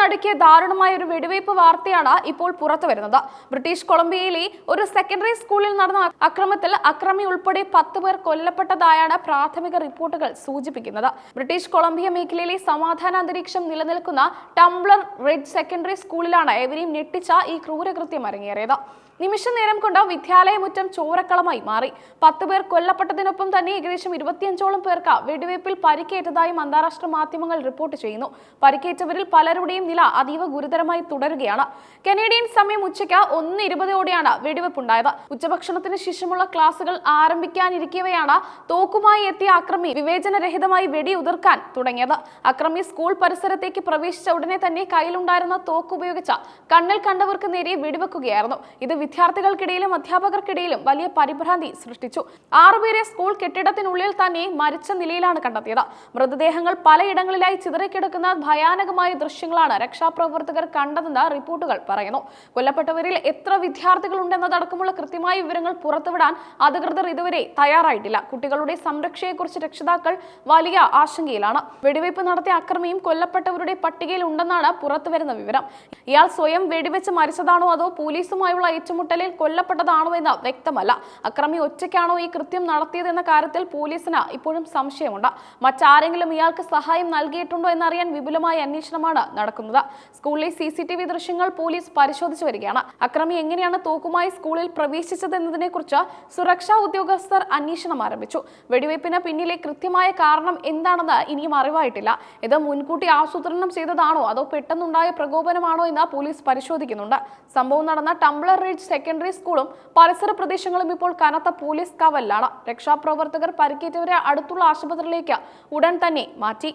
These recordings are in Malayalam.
നടുക്കിയ ദാരുണമായ ഒരു വെടിവയ്പ് വാർത്തയാണ് ഇപ്പോൾ പുറത്തു വരുന്നത്. ബ്രിട്ടീഷ് കൊളംബിയയിലെ ഒരു സെക്കൻഡറി സ്കൂളിൽ നടന്ന അക്രമത്തിൽ അക്രമി ഉൾപ്പെടെ പത്ത് പേർ കൊല്ലപ്പെട്ടതായാണ് പ്രാഥമിക റിപ്പോർട്ടുകൾ സൂചിപ്പിക്കുന്നത്. ബ്രിട്ടീഷ് കൊളംബിയ മേഖലയിലെ സമാധാന അന്തരീക്ഷം നിലനിൽക്കുന്ന ടംബ്ലർ റെഡ് സെക്കൻഡറി സ്കൂളിലാണ് എവരെയും ഞെട്ടിച്ച ഈ ക്രൂരകൃത്യം അരങ്ങേറിയത്. നിമിഷ നേരം കൊണ്ട് വിദ്യാലയമുറ്റം ചോരക്കളമായി മാറി. പത്ത് പേർ കൊല്ലപ്പെട്ടതിനൊപ്പം തന്നെ ഏകദേശം ഇരുപത്തിയഞ്ചോളം പേർക്ക് വെടിവയ്പിൽ പരിക്കേറ്റതായും അന്താരാഷ്ട്ര മാധ്യമങ്ങൾ റിപ്പോർട്ട് ചെയ്യുന്നു. പരിക്കേറ്റവരിൽ പലരുടെയും നില അതീവ ഗുരുതരമായി തുടരുകയാണ്. കനേഡിയൻ സമയം ഉച്ചയ്ക്ക് ഒന്ന് ഇരുപതോടെയാണ് വെടിവെപ്പുണ്ടായത്. ഉച്ചഭക്ഷണത്തിന് ശേഷമുള്ള ക്ലാസുകൾ ആരംഭിക്കാനിരിക്കവെയാണ് തോക്കുമായി എത്തിയ അക്രമി വിവേചനരഹിതമായി വെടി ഉതിർക്കാൻ തുടങ്ങിയത്. അക്രമി സ്കൂൾ പരിസരത്തേക്ക് പ്രവേശിച്ച ഉടനെ തന്നെ കയ്യിലുണ്ടായിരുന്ന തോക്ക് ഉപയോഗിച്ച കണ്ണിൽ കണ്ടവർക്ക് നേരെ വെടിവെക്കുകയായിരുന്നു. ഇത് വിദ്യാർത്ഥികൾക്കിടയിലും അധ്യാപകർക്കിടയിലും വലിയ പരിഭ്രാന്തി സൃഷ്ടിച്ചു. ആറുപേരെ സ്കൂൾ കെട്ടിടത്തിനുള്ളിൽ തന്നെ മരിച്ച നിലയിലാണ് കണ്ടെത്തിയത്. മൃതദേഹങ്ങൾ പലയിടങ്ങളിലായി ചിതറിക്കിടക്കുന്ന ഭയാനകമായ ദൃശ്യങ്ങളാണ് രക്ഷാപ്രവർത്തകർ കണ്ടതെന്ന് റിപ്പോർട്ടുകൾ പറയുന്നു. കൊല്ലപ്പെട്ടവരിൽ എത്ര വിദ്യാർത്ഥികളുണ്ടെന്നതടക്കമുള്ള കൃത്യമായ വിവരങ്ങൾ പുറത്തുവിടാൻ അധികൃതർ ഇതുവരെ തയ്യാറായിട്ടില്ല. കുട്ടികളുടെ സംരക്ഷയെക്കുറിച്ച് രക്ഷിതാക്കൾ വലിയ ആശങ്കയിലാണ്. വെടിവയ്പ് നടത്തിയ അക്രമിയും കൊല്ലപ്പെട്ടവരുടെ പട്ടികയിൽ ഉണ്ടെന്നാണ് പുറത്തുവരുന്ന വിവരം. ഇയാൾ സ്വയം വെടിവെച്ച് മരിച്ചതാണോ അതോ പോലീസുമായുള്ള ഏറ്റുമുട്ടലിൽ കൊല്ലപ്പെട്ടതാണോ എന്ന് വ്യക്തമല്ല. അക്രമി ഒറ്റയ്ക്കാണോ ഈ കൃത്യം നടത്തിയതെന്ന കാര്യത്തിൽ പോലീസിന് ഇപ്പോഴും സംശയമുണ്ട്. മറ്റാരെങ്കിലും ഇയാൾക്ക് സഹായം നൽകിയിട്ടുണ്ടോ എന്നറിയാൻ വിപുലമായ അന്വേഷണമാണ് നടക്കുന്നത്. സ്കൂളിലെ സി സി ടി വി ദൃശ്യങ്ങൾ പോലീസ് പരിശോധിച്ചു വരികയാണ്. അക്രമി എങ്ങനെയാണ് തോക്കുമായി സ്കൂളിൽ പ്രവേശിച്ചതെന്നതിനെ കുറിച്ച് സുരക്ഷാ ഉദ്യോഗസ്ഥർ അന്വേഷണം ആരംഭിച്ചു. വെടിവയ്പ്പിന് പിന്നിലെ കൃത്യമായ കാരണം എന്താണെന്ന് ഇനിയും അറിവായിട്ടില്ല. ഇത് മുൻകൂട്ടി ആസൂത്രണം ചെയ്തതാണോ അതോ പെട്ടെന്നുണ്ടായ പ്രകോപനമാണോ എന്ന് പോലീസ് പരിശോധിക്കുന്നുണ്ട്. സംഭവം നടന്ന ടംബ്ലർ റേജ് സെക്കൻഡറി സ്കൂളും പരിസര പ്രദേശങ്ങളും ഇപ്പോൾ കനത്ത പോലീസ് കാവലിലാണ്. രക്ഷാപ്രവർത്തകർ പരിക്കേറ്റവരെ അടുത്തുള്ള ആശുപത്രിയിലേക്ക് ഉടൻ തന്നെ മാറ്റി.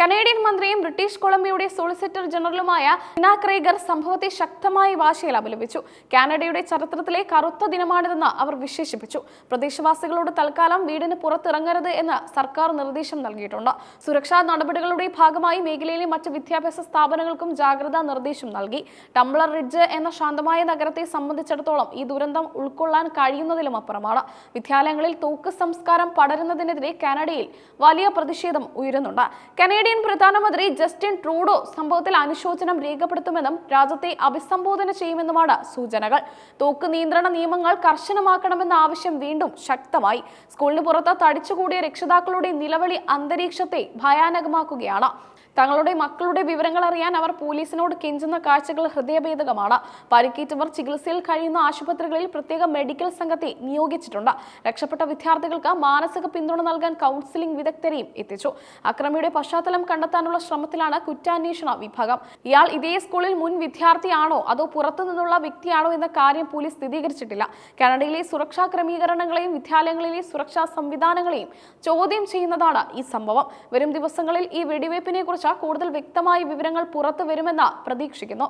കനേഡിയൻ മന്ത്രിയും ബ്രിട്ടീഷ് കൊളംബിയയുടെ സോളിസിറ്റർ ജനറലുമായ ഇനാ ക്രേഗർ സംഭവത്തെ ശക്തമായി ഭാഷയിൽ അപലപിച്ചു. കാനഡയുടെ ചരിത്രത്തിലെ കറുത്ത ദിനമാണിതെന്ന് അവർ വിശേഷിപ്പിച്ചു. പ്രദേശവാസികളോട് തൽക്കാലം വീടിന് പുറത്തിറങ്ങരുത് എന്ന് സർക്കാർ നിർദ്ദേശം നൽകിയിട്ടുണ്ട്. സുരക്ഷാ നടപടികളുടെ ഭാഗമായി മേഖലയിലെ മറ്റ് വിദ്യാഭ്യാസ സ്ഥാപനങ്ങൾക്കും ജാഗ്രതാ നിർദ്ദേശം നൽകി. ടംബ്ലർ റിഡ്ജ് എന്ന ശാന്തമായ നഗരത്തെ സംബന്ധിച്ചിടത്തോളം ഈ ദുരന്തം ഉൾക്കൊള്ളാൻ കഴിയുന്നതിലും അപ്പുറമാണ്. വിദ്യാലയങ്ങളിൽ തോക്ക് സംസ്കാരം പടരുന്നതിനെതിരെ കാനഡയിൽ വലിയ പ്രതിഷേധം ഉയരുന്നുണ്ട്. കനേഡിയൻ പ്രധാനമന്ത്രി ജസ്റ്റിൻ ട്രൂഡോ സംഭവത്തിൽ അനുശോചനം രേഖപ്പെടുത്തുമെന്നും രാജ്യത്തെ അഭിസംബോധന ചെയ്യുമെന്നുമാണ് സൂചനകൾ. തോക്ക് നിയന്ത്രണ നിയമങ്ങൾ കർശനമാക്കണമെന്ന ആവശ്യം വീണ്ടും ശക്തമായി. സ്കൂളിന് പുറത്ത് തടിച്ചുകൂടിയ രക്ഷിതാക്കളുടെ നിലവിളി അന്തരീക്ഷത്തെ ഭയാനകമാക്കുകയാണ്. തങ്ങളുടെ മക്കളുടെ വിവരങ്ങൾ അറിയാൻ അവർ പോലീസിനോട് കെഞ്ചുന്ന കാഴ്ചകൾ ഹൃദയഭേദകമാണ്. പരിക്കേറ്റവർ ചികിത്സയിൽ കഴിയുന്ന ആശുപത്രികളിൽ പ്രത്യേക മെഡിക്കൽ സംഘത്തെ നിയോഗിച്ചിട്ടുണ്ട്. രക്ഷപ്പെട്ട വിദ്യാർത്ഥികൾക്ക് മാനസിക പിന്തുണ നൽകാൻ കൗൺസിലിംഗ് വിദഗ്ധരെയും എത്തിച്ചു. അക്രമിയുടെ പശ്ചാത്തലം കണ്ടെത്താനുള്ള ശ്രമത്തിലാണ് കുറ്റാന്വേഷണ വിഭാഗം. ഇയാൾ ഇതേ സ്കൂളിൽ മുൻ വിദ്യാർത്ഥിയാണോ? അതോ പുറത്തു നിന്നുള്ള വ്യക്തിയാണോ എന്ന കാര്യം പോലീസ് സ്ഥിരീകരിച്ചിട്ടില്ല. കാനഡയിലെ സുരക്ഷാ ക്രമീകരണങ്ങളെയും വിദ്യാലയങ്ങളിലെ സുരക്ഷാ സംവിധാനങ്ങളെയും ചോദ്യം ചെയ്യുന്നതാണ് ഈ സംഭവം. വരും ദിവസങ്ങളിൽ ഈ വെടിവയ്പ്പിനെ കുറിച്ച് കൂടുതൽ വ്യക്തമായ വിവരങ്ങൾ പുറത്തു വരുമെന്ന് പ്രതീക്ഷിക്കുന്നു